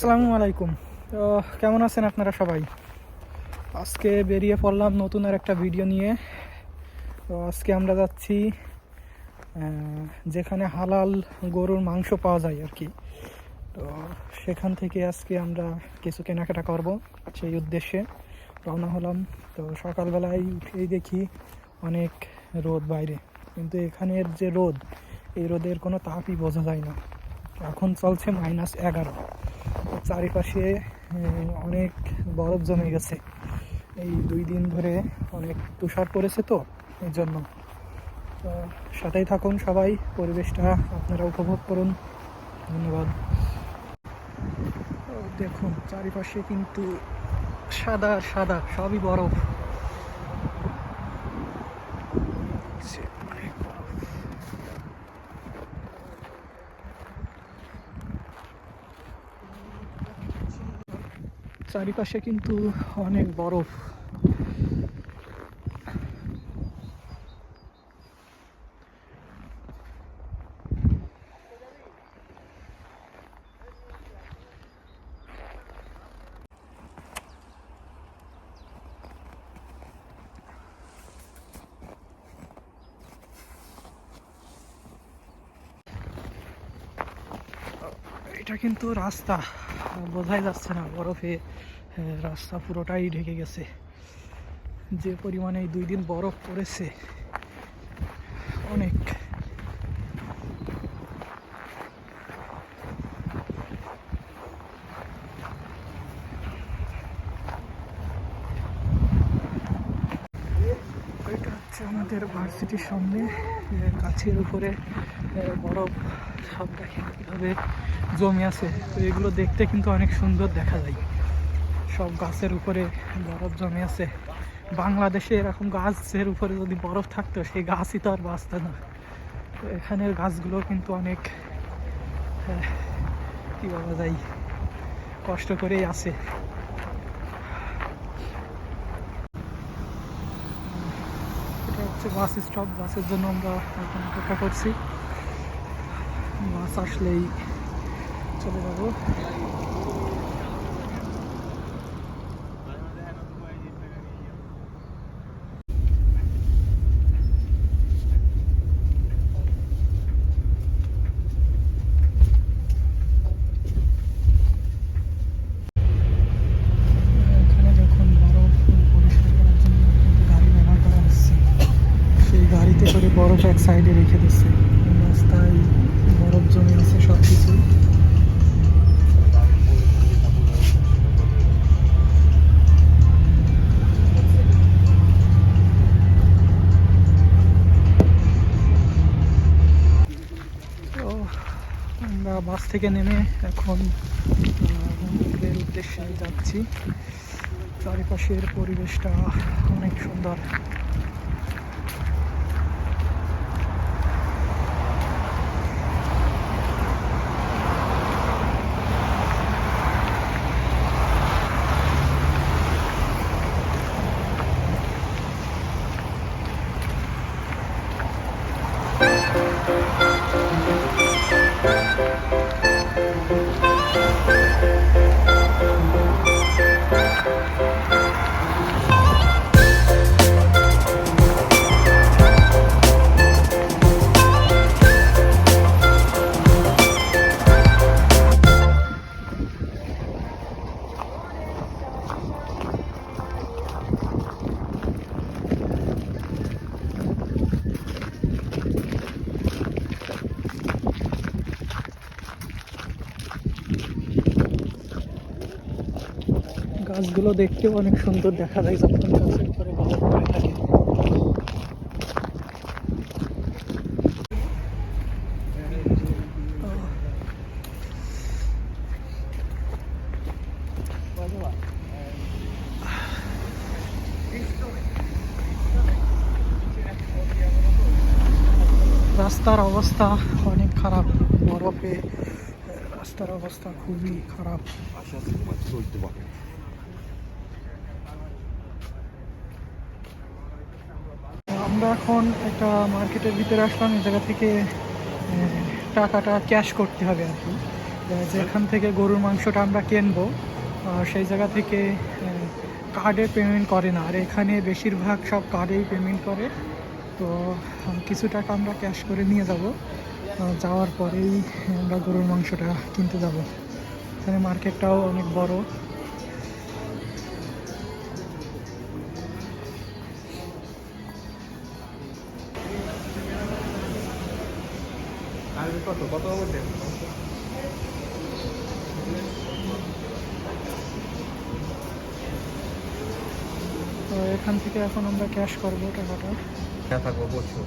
আসসালামু আলাইকুম। তো কেমন আছেন আপনারা সবাই? আজকে বেরিয়ে পড়লাম নতুন আর একটা ভিডিও নিয়ে। তো আজকে আমরা যাচ্ছি যেখানে হালাল গরুর মাংস পাওয়া যায় আর কি। তো সেখান থেকে আজকে আমরা কিছু কেনাকাটা করব সেই উদ্দেশ্যে। রওনা হলাম। তো সকালবেলায় উঠেই দেখি অনেক রোদ বাইরে। কিন্তু এখানের যে রোদ, এই রোদের কোনো তাপই বোঝা যায় না। এখন চলছে মাইনাস এগারো। চারিপাশে অনেক বরফ জমে গেছে। এই দুই দিন ধরে অনেক তুষার পড়েছে তো, এই জন্য। সাথেই থাকুন সবাই, পরিবেশটা আপনারা উপভোগ করুন। ধন্যবাদ। দেখুন, চারিপাশে কিন্তু সাদা সাদা, সবই বরফ সে অনেক বরফ। চারিপাশে কিন্তু অনেক বরফ। এটা কিন্তু রাস্তা। বোঝাই যাচ্ছে না, বরফে রাস্তা পুরোটাই ঢেকে গেছে। যে পরিমাণে দুই দিন বরফ পড়েছে, অনেক। আমাদের ভার্সিটির সামনে গাছের উপরে বরফ। সব দেখেন কীভাবে জমে আছে। তো এগুলো দেখতে কিন্তু অনেক সুন্দর দেখা যায়। সব গাছের উপরে বরফ জমে আছে। বাংলাদেশে এরকম গাছের উপরে যদি বরফ থাকতো সেই গাছই তো আর বাঁচত না। তো এখানের গাছগুলো কিন্তু অনেক আহ, কি বলা যায় কষ্ট করেই আছে। এটা হচ্ছে বাস স্টপ। বাসের জন্য আমরা এখন অপেক্ষা করছি। বাস আসলেই চলে যাব। থেকে নেমে এখন মন্দিরের উদ্দেশ্যে যাচ্ছি। চারিপাশের পরিবেশটা অনেক সুন্দর। গাছগুলো দেখতেও অনেক সুন্দর দেখা যায় যখন গাছের উপরে বরফ পড়ে থাকে। রাস্তার অবস্থা অনেক খারাপ। বরফে, রাস্তার অবস্থা খুবই খারাপ। আমরা এখন একটা মার্কেটের ভিতরে আসলাম, এই জায়গা থেকে টাকাটা ক্যাশ করতে হবে আর কি। যেখান থেকে গরুর মাংসটা আমরা কিনবো সেই জায়গা থেকে কার্ডে পেমেন্ট করে না। আর এখানে বেশিরভাগ সব কার্ডেই পেমেন্ট করে। তো, কিছু টাকা আমরা ক্যাশ করে নিয়ে যাব। যাওয়ার পরেই আমরা গরুর মাংসটা কিনতে যাব। এখানে মার্কেটটাও অনেক বড়। কত কত মধ্যে তো এখান থেকে এখন আমরা ক্যাশ করব টাকাটা। হ্যাঁ থাকব প্রচুর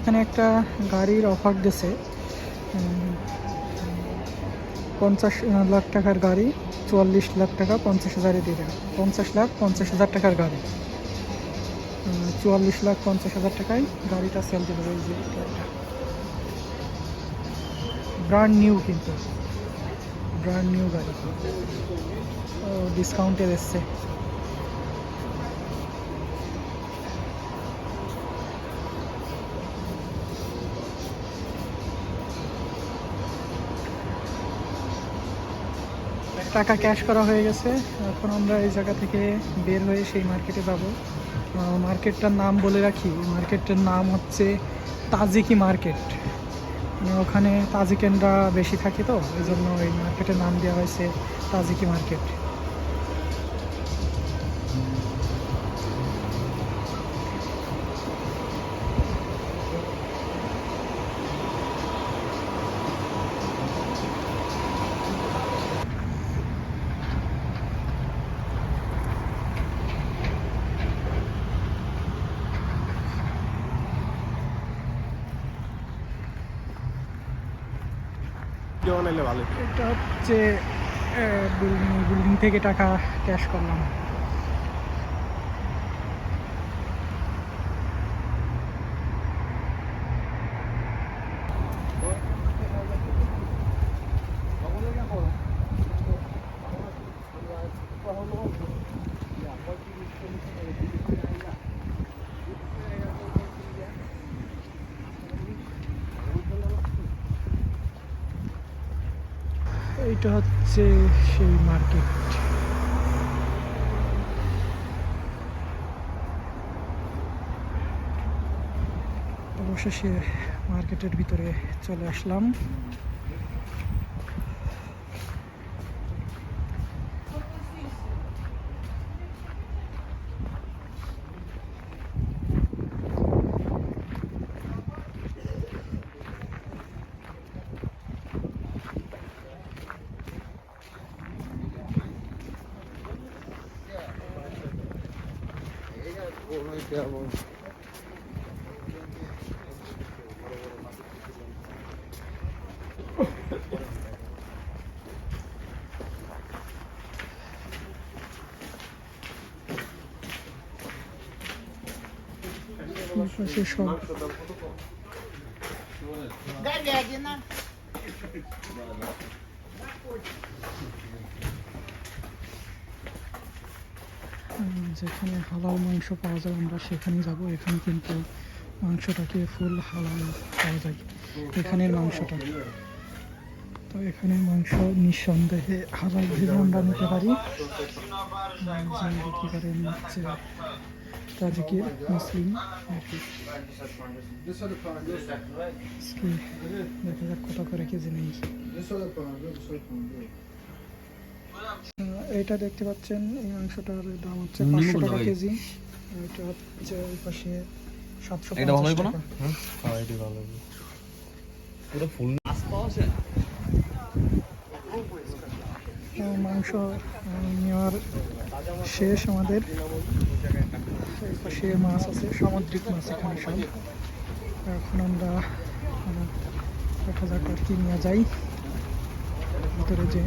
এখানে একটা গাড়ির অফার দিছে। পঞ্চাশ লাখ টাকার গাড়ি চুয়াল্লিশ লাখ টাকা পঞ্চাশ হাজারে দিয়ে দেবে। পঞ্চাশ লাখ পঞ্চাশ হাজার টাকার গাড়ি। চুয়াল্লিশ লাখ পঞ্চাশ হাজার টাকায় গাড়িটা সেল দিতে এই যে গাড়িটা ব্র্যান্ড নিউ কিন্তু। ব্র্যান্ড নিউ গাড়ি। ডিসকাউন্টে এসছে। টাকা ক্যাশ করা হয়ে গেছে। এখন আমরা এই জায়গা থেকে বের হয়ে সেই মার্কেটে যাব। মার্কেটটার নাম বলে রাখি। মার্কেটটার নাম হচ্ছে তাজিকি মার্কেট ওখানে তাজিকেনরা বেশি থাকে তো এই জন্য এই মার্কেটের নাম দেওয়া হয়েছে তাজিকি মার্কেট ভালো। এটা হচ্ছে বিল্ডিং বিল্ডিং থেকে টাকা ক্যাশ করলাম। এইটা হচ্ছে সেই মার্কেট। অবশেষে মার্কেটের ভিতরে চলে আসলাম। Bravo. Ну, сейчас еще. Говядина. যেখানে হালাল মাংস পাওয়া যায় আমরা সেখানে যাব। এখানে কিন্তু মাংসটাকে ফুল হালাল পাওয়া যায় এখানের মাংসটা। তো এখানে মাংস নিঃসন্দেহে হালাল ভেবে আমরা নিতে পারি। বিক্রি করেন হচ্ছে তাজিকির মুসলিম। দেখা যাক কত করে কেজি নেই। এটা দেখতে পাচ্ছেন এই মাংসটার দাম হচ্ছে পাঁচশো টাকা কেজি। এটা হচ্ছে ওই পাশে সাতশো এটা ভালো হইব না? হ্যাঁ এটি ভালো হইব। পুরো ফুল। আহ, মাংস আহ, নেওয়ার শেষ আমাদের। এই পাশে মাছ আছে সামুদ্রিক মাছ এখানে সব। এখন আমরা দেখা যাক আর কি নিয়ে যাই। ভিতরে যে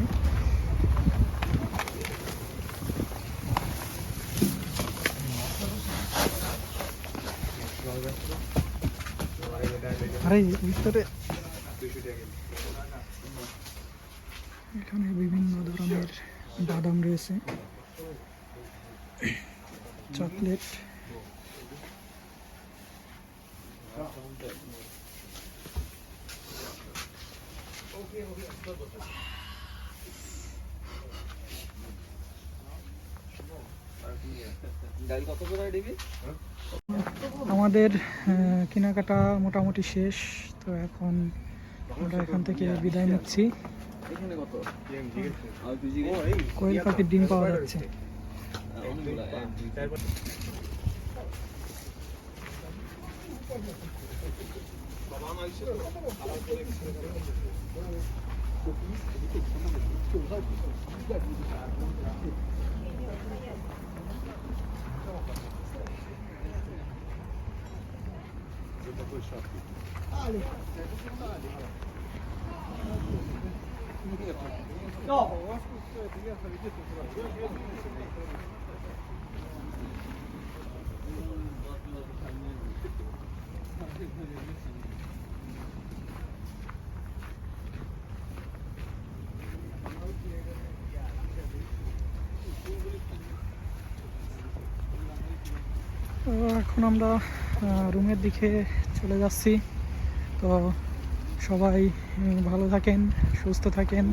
এখানে বিভিন্ন ধরনের বাদাম রয়েছে। চকলেট। ডাল কত করে দিবি? আমাদের কেনাকাটা মোটামুটি শেষ তো এখন আমরা এখান থেকে বিদায় নিচ্ছি। এখানে কত আর তুই জিজ্ঞেস কোয়েল পাখির ডিম পাওয়া যাচ্ছে অনেকগুলো এক দুই চার তো এখন আমরা রুমের দিকে চলে যাচ্ছি। তো সবাই ভালো থাকেন, সুস্থ থাকেন।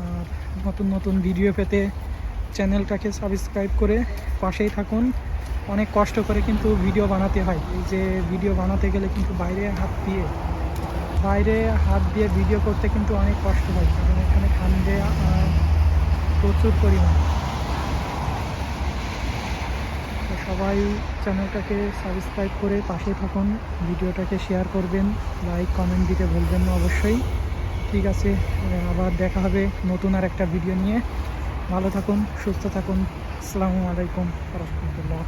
আর নতুন নতুন ভিডিও পেতে চ্যানেলটাকে সাবস্ক্রাইব করে পাশেই থাকুন। অনেক কষ্ট করে কিন্তু ভিডিও বানাতে হয়। এই যে ভিডিও বানাতে গেলে কিন্তু বাইরে হাত দিয়ে, বাইরে হাত দিয়ে ভিডিও করতে কিন্তু অনেক কষ্ট হয়। কারণ এখানে ঠান্ডে প্রচুর পরিমাণ। সবাই চ্যানেলটাকে সাবস্ক্রাইব করে পাশে থাকুন, ভিডিওটাকে শেয়ার করবেন লাইক কমেন্ট দিতে ভুলবেন না অবশ্যই। ঠিক আছে, আবার দেখা হবে নতুন আর একটা ভিডিও নিয়ে। ভালো থাকুন, সুস্থ থাকুন। আসসালামু আলাইকুম রহমতুল্লাহ।